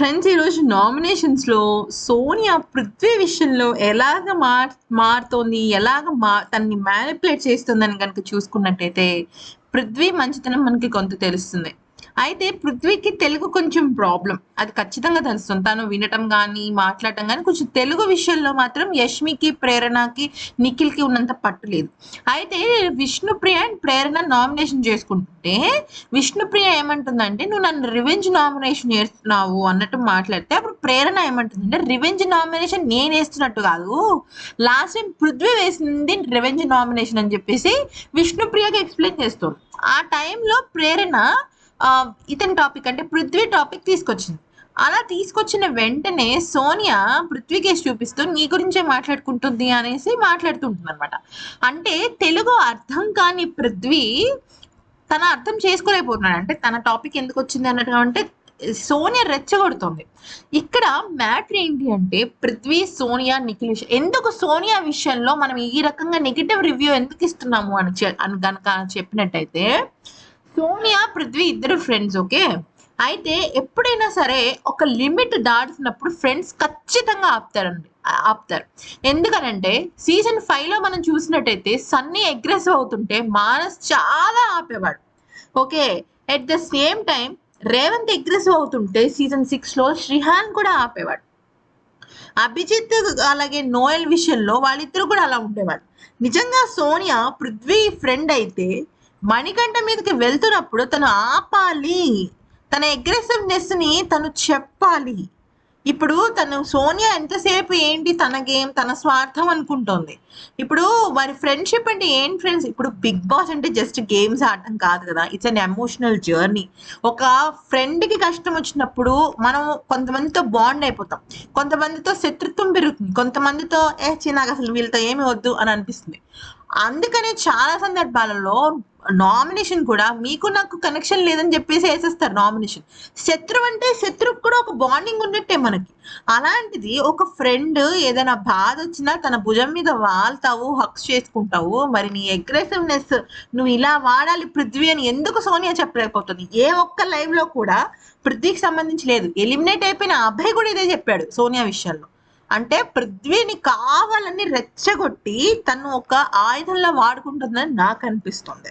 Friends ఈరోజు నామినేషన్స్లో సోనియా పృథ్వీ విషయంలో ఎలాగ మార్ మారుతోంది ఎలాగ మా తనని మ్యానిపులేట్ చేస్తుందని కనుక చూసుకున్నట్టయితే పృథ్వీ మంచితనం మనకి కొంత తెలుస్తుంది. అయితే పృథ్వీకి తెలుగు కొంచెం ప్రాబ్లం అది ఖచ్చితంగా తెలుస్తుంది. తను వినటం కానీ మాట్లాడటం కానీ కొంచెం తెలుగు విషయంలో మాత్రం యష్మికి ప్రేరణకి నిఖిల్కి ఉన్నంత పట్టు లేదు. అయితే విష్ణుప్రియ అండ్ ప్రేరణ నామినేషన్ చేసుకుంటుంటే విష్ణుప్రియ ఏమంటుందంటే నువ్వు నన్ను రివెంజ్ నామినేషన్ చేస్తున్నావు అన్నట్టు మాట్లాడితే అప్పుడు ప్రేరణ ఏమంటుందంటే రివెంజ్ నామినేషన్ నేను వేస్తున్నట్టు కాదు. లాస్ట్ టైం పృథ్వీ వేసింది రివెంజ్ నామినేషన్ అని చెప్పేసి విష్ణుప్రియకి ఎక్స్ప్లెయిన్ చేస్తాడు ఆ టైంలో ప్రేరణ ఇతని టాపిక్ అంటే పృథ్వీ టాపిక్ తీసుకొచ్చింది. అలా తీసుకొచ్చిన వెంటనే సోనియా పృథ్వీకేష్ చూపిస్తూ నీ గురించే మాట్లాడుకుంటుంది అనేసి మాట్లాడుతుంటుంది అనమాట అంటే తెలుగు అర్థం కాని పృథ్వీ తన అర్థం చేసుకోలేకపోతున్నాడు. అంటే తన టాపిక్ ఎందుకు వచ్చింది అన్నట్టుగా అంటే సోనియా రెచ్చగొడుతుంది. ఇక్కడ మ్యాటర్ ఏంటి అంటే పృథ్వీ సోనియా నిఖిలేష్ ఎందుకు సోనియా విషయంలో మనం ఈ రకంగా నెగిటివ్ రివ్యూ ఎందుకు ఇస్తున్నాము అని అని గనక చెప్పినట్టయితే సోనియా పృథ్వీ ఇద్దరు ఫ్రెండ్స్ ఓకే అయితే ఎప్పుడైనా సరే ఒక లిమిట్ దాటినప్పుడు ఫ్రెండ్స్ ఖచ్చితంగా ఆపుతారండి. ఆపుతారు. ఎందుకనంటే సీజన్ ఫైవ్లో మనం చూసినట్టయితే సన్నీ అగ్రెసివ్ అవుతుంటే మానస్ చాలా ఆపేవాడు. Okay at the same time Revanth aggressive అవుతుంటే సీజన్ సిక్స్లో శ్రీహాన్ కూడా ఆపేవాడు. అభిజిత్ అలాగే నోయల్ విషయంలో వాళ్ళిద్దరు కూడా అలా ఉండేవాడు నిజంగా సోనియా పృథ్వీ ఫ్రెండ్ అయితే మణికంఠ మీదకి వెళ్తున్నప్పుడు తను ఆపాలి. తన అగ్రెసివ్నెస్ని తను చెప్పాలి. ఇప్పుడు తను సోనియా ఎంతసేపు ఏంటి తన గేమ్ తన స్వార్థం అనుకుంటోంది. ఇప్పుడు వారి ఫ్రెండ్షిప్ అంటే ఏం ఫ్రెండ్స్ ఇప్పుడు బిగ్ బాస్ అంటే జస్ట్ గేమ్స్ ఆడటం కాదు కదా. ఇట్స్ అన్ ఎమోషనల్ జర్నీ ఒక ఫ్రెండ్కి కష్టం వచ్చినప్పుడు మనం కొంతమందితో బాండ్ అయిపోతాం. కొంతమందితో శత్రుత్వం పెరుగుతుంది. కొంతమందితో ఏ చిన్నగా నాకు అసలు వీళ్ళతో ఏమి వద్దు అని అనిపిస్తుంది. అందుకనే చాలా సందర్భాలలో నామినేషన్ కూడా మీకు నాకు కనెక్షన్ లేదని చెప్పేసి వేసేస్తారు నామినేషన్ శత్రువు అంటే శత్రువుకి కూడా ఒక బాండింగ్ ఉన్నట్టే మనకి. అలాంటిది ఒక ఫ్రెండ్ ఏదైనా బాధ వచ్చినా తన భుజం మీద వాళ్తావు హక్స్ చేసుకుంటావు మరి నీ అగ్రెసివ్నెస్ నువ్వు ఇలా వాడాలి పృథ్వీ అని ఎందుకు సోనియా చెప్పలేకపోతుంది? ఏ ఒక్క లైవ్లో కూడా పృథ్వీకి సంబంధించి లేదు. ఎలిమినేట్ అయిపోయిన అభయ్ కూడా ఇదే చెప్పాడు సోనియా విషయంలో అంటే పృథ్వీని కావాలని రెచ్చగొట్టి తను ఒక ఆయుధంలా వాడుకుంటుందని నాకు అనిపిస్తుంది.